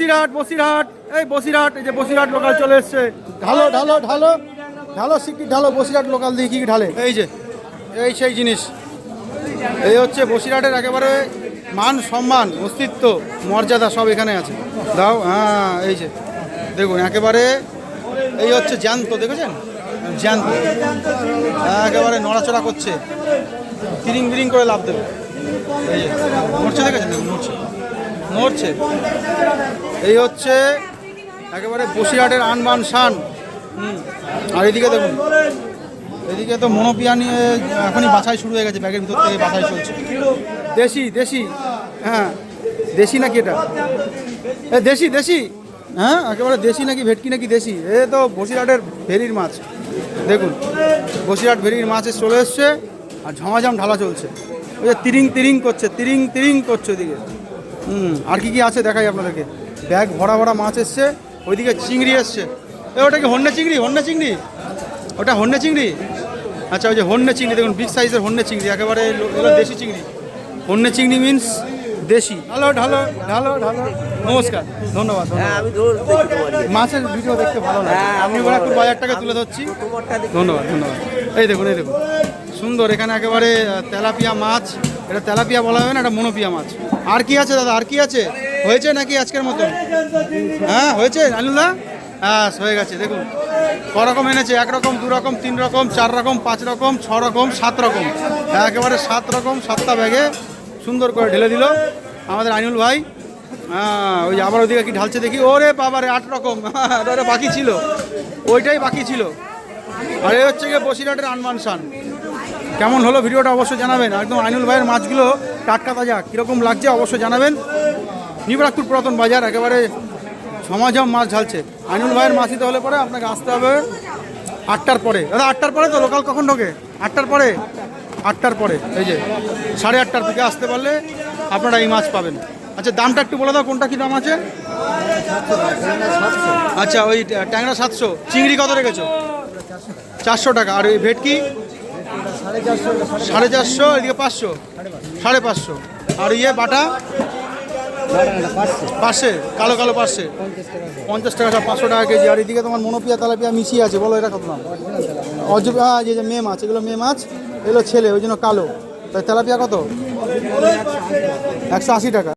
বসিরহাট বসিরহাট এই বসিরহাট এই যে বসিরহাট লোকাল চলে এসছে। ঢালো ঢালো ঢালো ঢালো সিকি ঢালো বসিরহাট লোকাল দিয়ে কি কি ঢালে? এই যে এই সেই জিনিস। এই হচ্ছে বসিরহাটের একেবারে মান সম্মান অস্তিত্ব মর্যাদা সব এখানে আছে। দাও হ্যাঁ এই যে দেখুন একেবারে এই হচ্ছে জ্যান্ত দেখেছেন? জ্যান্ত। একেবারে নড়াচড়া করছে। তিরিং বিরিং করে লাভ দেবে। এই যে নড়ছে দেখেছেন? দেখুন, নড়ছে এই হচ্ছে একেবারে বসিরহাটের আনবান শান। আর এদিকে দেখুন, এদিকে তো মনোপিয়া নিয়ে এখনই বাছাই শুরু হয়ে গেছে, ব্যাগের ভিতর থেকে বাছাই চলছে। দেশি দেশি হ্যাঁ দেশি নাকি এটা? এ, দেশি দেশি? হ্যাঁ একেবারে দেশি নাকি, ভেটকি নাকি দেশি? এ তো বসিরহাটের ভেরির মাছ। দেখুন, বসিরহাট ভেরির মাছ চলে এসছে, আর ঝমাঝম ঢালা চলছে। ওই যে তিরিং তিরিং করছে, তিরিং তিরিং করছে ওদিকে। হুম আর কি কি আছে দেখাই আপনাদেরকে? ব্যাগ ভরা ভরা মাছ এসছে ওইদিকে চিংড়ি এসছে। এ ওটা কি হন্যে চিংড়ি? হন্যে চিংড়ি? ওটা হন্যে চিংড়ি? আচ্ছা ওই যে হন্যে চিংড়ি দেখুন বিগ সাইজের হন্যে চিংড়ি একেবারে দেশি চিংড়ি। হন্যে চিংড়ি মিন্স দেশি। ঢালো ঢালো ঢালো ঢালো নমস্কার ধন্যবাদ হ্যাঁ মাছের ভিডিও দেখতে ভালো লাগে। হ্যাঁ, আমি ওরা একটু ভালো বাজারটাকে। তুলে ধরছি। ধন্যবাদ ধন্যবাদ। এই দেখুন এই দেখুন। সুন্দর এখানে একেবারে তেলাপিয়া মাছ। এটা তেলাপিয়া বলা হবে না, এটা মনোপিয়া মাছ। আর কি আছে দাদা, আর কি আছে? হয়েছে নাকি আজকের মতো? হ্যাঁ হয়েছে? আলুদা? হ্যাঁ হয়ে গেছে, দেখুন। রকম এনেছে, এক রকম, দু রকম, তিন রকম, চার রকম, পাঁচ রকম, ছ রকম, সাত রকম। একেবারে সাত রকম, সাতটা ব্যাগে সুন্দর করে ঢেলে দিল আমাদের আইনুল ভাই। হ্যাঁ ওই আবার ওদিকে কি ঢালছে দেখি। ওরে বাবারে, আট রকম। বাকি ছিল। ওইটাই বাকি ছিল। আর এই হচ্ছে গিয়ে বসিরহাটের আনমান শান। কেমন হলো ভিডিওটা অবশ্যই জানাবেন। একদম আইনুল ভাইয়ের মাছগুলো টাটকা তাজা, কীরকম লাগছে অবশ্যই জানাবেন। নিবরাকপুর পুরাতন বাজার, একেবারে সমাজম মাছ ঝালছে। আইনুল ভাইয়ের মাছ দিতে হলে পরে আপনাকে আসতে হবে আটটার পরে। দাদা, আটটার পরে তো লোকাল কখন ঢোকে? আটটার পরে? আটটার পরে, এই যে সাড়ে আটটার দিকে আসতে পারলে আপনারা এই মাছ পাবেন। আচ্ছা দামটা একটু বলে দাও, কোনটা কী দাম আছে? আচ্ছা ওই ট্যাংরা সাতশো। চিংড়ি কত রেখেছো? চারশো টাকা। আর ওই ভেটকি? সাড়ে চারশো, এদিকে পাঁচশো। সাড়ে পাঁচশো। আর ইয়ে বাটা? পাশে কালো কালো পাশে পঞ্চাশ টাকা সব পাঁচশো টাকা কেজি। আর এদিকে তোমার মনোপিয়া, তালাপিয়া মিশিয়ে আছে। বলো, এটা কত দাম? অজব হ্যাঁ যে মেয়ে মাছ, এগুলো মেয়ে মাছ, এগুলো ছেলে, ওই জন্য কালো। তাই তেলাপিয়া কত? একশো আশি টাকা।